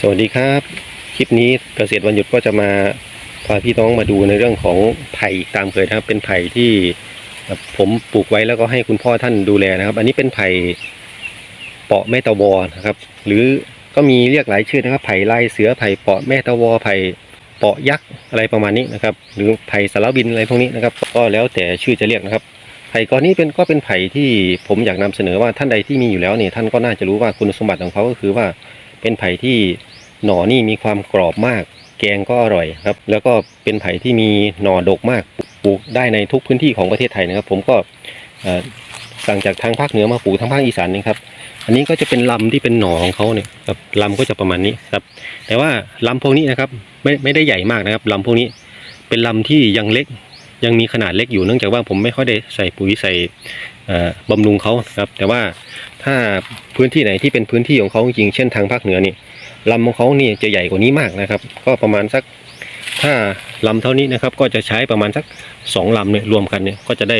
สวัสดีครับ คลิปนี้เกษตรวันหยุดก็จะมาพาพี่น้องมาดูในเรื่องของไผ่ตามเคยนะครับ เป็นไผ่ที่ผมปลูกไว้แล้วก็ให้คุณพ่อท่านดูแลนะครับ อันนี้เป็นไผ่เปาะแม่ตะวอนะครับ หรือก็มีเรียกหลายชื่อนะครับ ไผ่ลายเสือไผ่เปาะแม่ตะวอไผ่เปาะยักษ์อะไรประมาณนี้นะครับ หรือไผ่สารบินอะไรพวกนี้นะครับ ก็แล้วแต่ชื่อจะเรียกนะครับไผ่ก้อนนี้เป็นก็เป็นไผ่ที่ผมอยากนำเสนอว่าท่านใดที่มีอยู่แล้วเนี่ยท่านก็น่าจะรู้ว่าคุณสมบัติของเขาก็คือว่า เป็นไผ่ที่หน่อนี่มีความกรอบมาก แกงก็อร่อยครับ แล้วก็เป็นไผ่ที่มีหน่อดกมากปลูกได้ในทุกพื้นที่ของประเทศไทยนะครับ ผมก็สั่งจากทางภาคเหนือมาปลูกทางภาคอีสานนี่ครับ อันนี้ก็จะเป็นลำที่เป็นหน่อของเขาเนี่ยครับลำก็จะประมาณนี้ครับ แต่ว่าลำพวกนี้นะครับไม่ไม่ได้ใหญ่มากนะครับลำพวกนี้เป็นลำที่ยังเล็กยังมีขนาดเล็กอยู่เนื่องจากว่าผมไม่ค่อยได้ใส่ปุ๋ยใส่ บำรุงเขาครับ แต่ว่าถ้าพื้นที่ไหนที่เป็นพื้นที่ของเขาจริงเช่นทางภาคเหนือนี่ลำของเขานี่จะใหญ่กว่านี้มากนะครับ ก็ประมาณสักถ้าลำเท่านี้นะครับ ก็จะใช้ประมาณสักสองลำเนี่ยรวมกันเนี่ยก็จะได้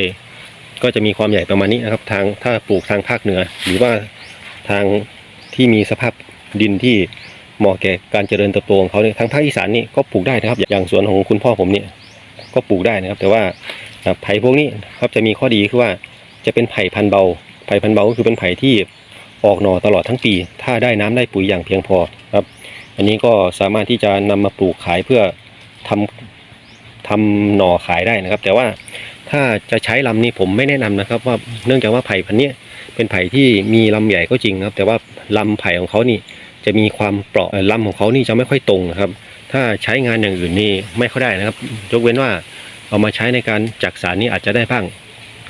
ก็จะมีความใหญ่ประมาณนี้นะครับ ทางถ้าปลูกทางภาคเหนือ หรือว่าทางที่มีสภาพดินที่เหมาะแก่การเจริญเติบโตของเขาเนี่ยทางภาคอีสานนี่ก็ปลูกได้นะครับ อย่างสวนของคุณพ่อผมเนี่ยก็ปลูกได้นะครับ แต่ว่าไผ่พวกนี้ครับจะมีข้อดีคือว่า จะเป็นไผ่พันเบา ไผ่พันเบาก็คือเป็นไผ่ที่ออกหน่อตลอดทั้งปี ถ้าได้น้ำได้ปุ๋ยอย่างเพียงพอครับ อันนี้ก็สามารถที่จะนำมาปลูกขายเพื่อทำทำหน่อขายได้นะครับ แต่ว่าถ้าจะใช้ลำนี้ผมไม่แนะนำนะครับ ว่าเนื่องจากว่าไผ่พันเนี้ยเป็นไผ่ที่มีลำใหญ่ก็จริงครับ แต่ว่าลำไผ่ของเขานี่จะมีความเปราะลำของเขานี่จะไม่ค่อยตรงนะครับ ถ้าใช้งานอย่างอื่นนี่ไม่ค่อยได้นะครับ ยกเว้นว่าเอามาใช้ในการจักสารนี่อาจจะได้บ้าง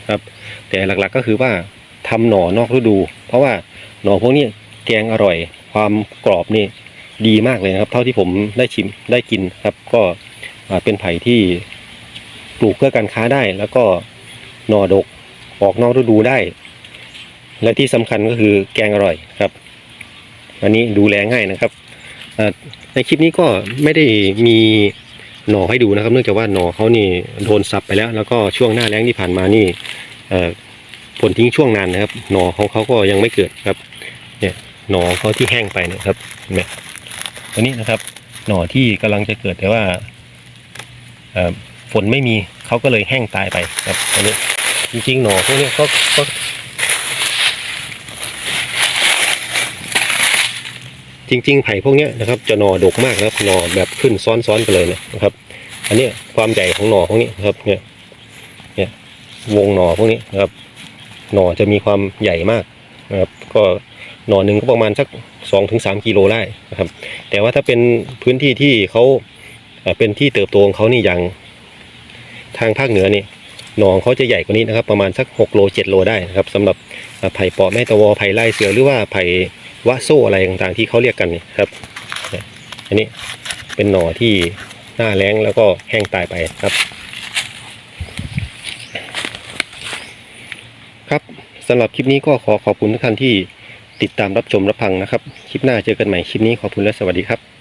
ครับ แต่หลักๆก็คือว่าทำหน่อนอกฤดู เพราะว่าหน่อพวกนี้แกงอร่อย ความกรอบนี่ดีมากเลยนะครับ เท่าที่ผมได้ชิมได้กินครับ ก็เป็นไผ่ที่ปลูกเพื่อการค้าได้ แล้วก็หน่อดกออกนอกฤดูได้ และที่สำคัญก็คือแกงอร่อยครับ อันนี้ดูแลง่ายนะครับในคลิปนี้ก็ไม่ได้มี หน่อให้ดูนะครับ เนื่องจากว่าหน่อเขานี่โดนสับไปแล้ว แล้วก็ช่วงหน้าแล้งที่ผ่านมานี่ผลทิ้งช่วงนานนะครับ หน่อของเขาก็ยังไม่เกิดครับเนี่ยหน่อเขาที่แห้งไปเนะครับเห็นไหมตัวนี้นะครับ หน่อที่กำลังจะเกิดแต่ว่าฝนไม่มีเขาก็เลยแห้งตายไปครับอันนี้จริงๆหน่อพวกนี้ก็ก็ จริง ๆ ไผ่พวกนี้นะครับจะหน่อดกมากนะครับหน่อแบบขึ้นซ้อนๆกันเลยนะครับ อันนี้ความใหญ่ของหน่อพวกนี้นะครับเนี่ยเนี่ยวงหน่อพวกนี้นะครับ หน่อจะมีความใหญ่มากนะครับ ก็หน่อหนึ่งก็ประมาณสักสองถึงสามกิโลได้นะครับ แต่ว่าถ้าเป็นพื้นที่ที่เขาเป็นที่เติบโตของเขานี่อย่างทางภาคเหนือนี่หน่องเขาจะใหญ่กว่านี้นะครับ ประมาณสักหกโลเจ็ดโลได้นะครับสำหรับไผ่ปาะแม่ตะวอไผ่ไล่เสือหรือว่าไผ่ ว่าโซ่อะไรต่างๆที่เขาเรียกกันนี่ครับ อันนี้เป็นหน่อที่หน้าแรงแล้วก็แห้งตายไปครับ ครับสำหรับคลิปนี้ก็ขอขอบคุณทุกท่านที่ติดตามรับชมรับฟังนะครับ คลิปหน้าเจอกันใหม่คลิปนี้ขอบคุณและสวัสดีครับ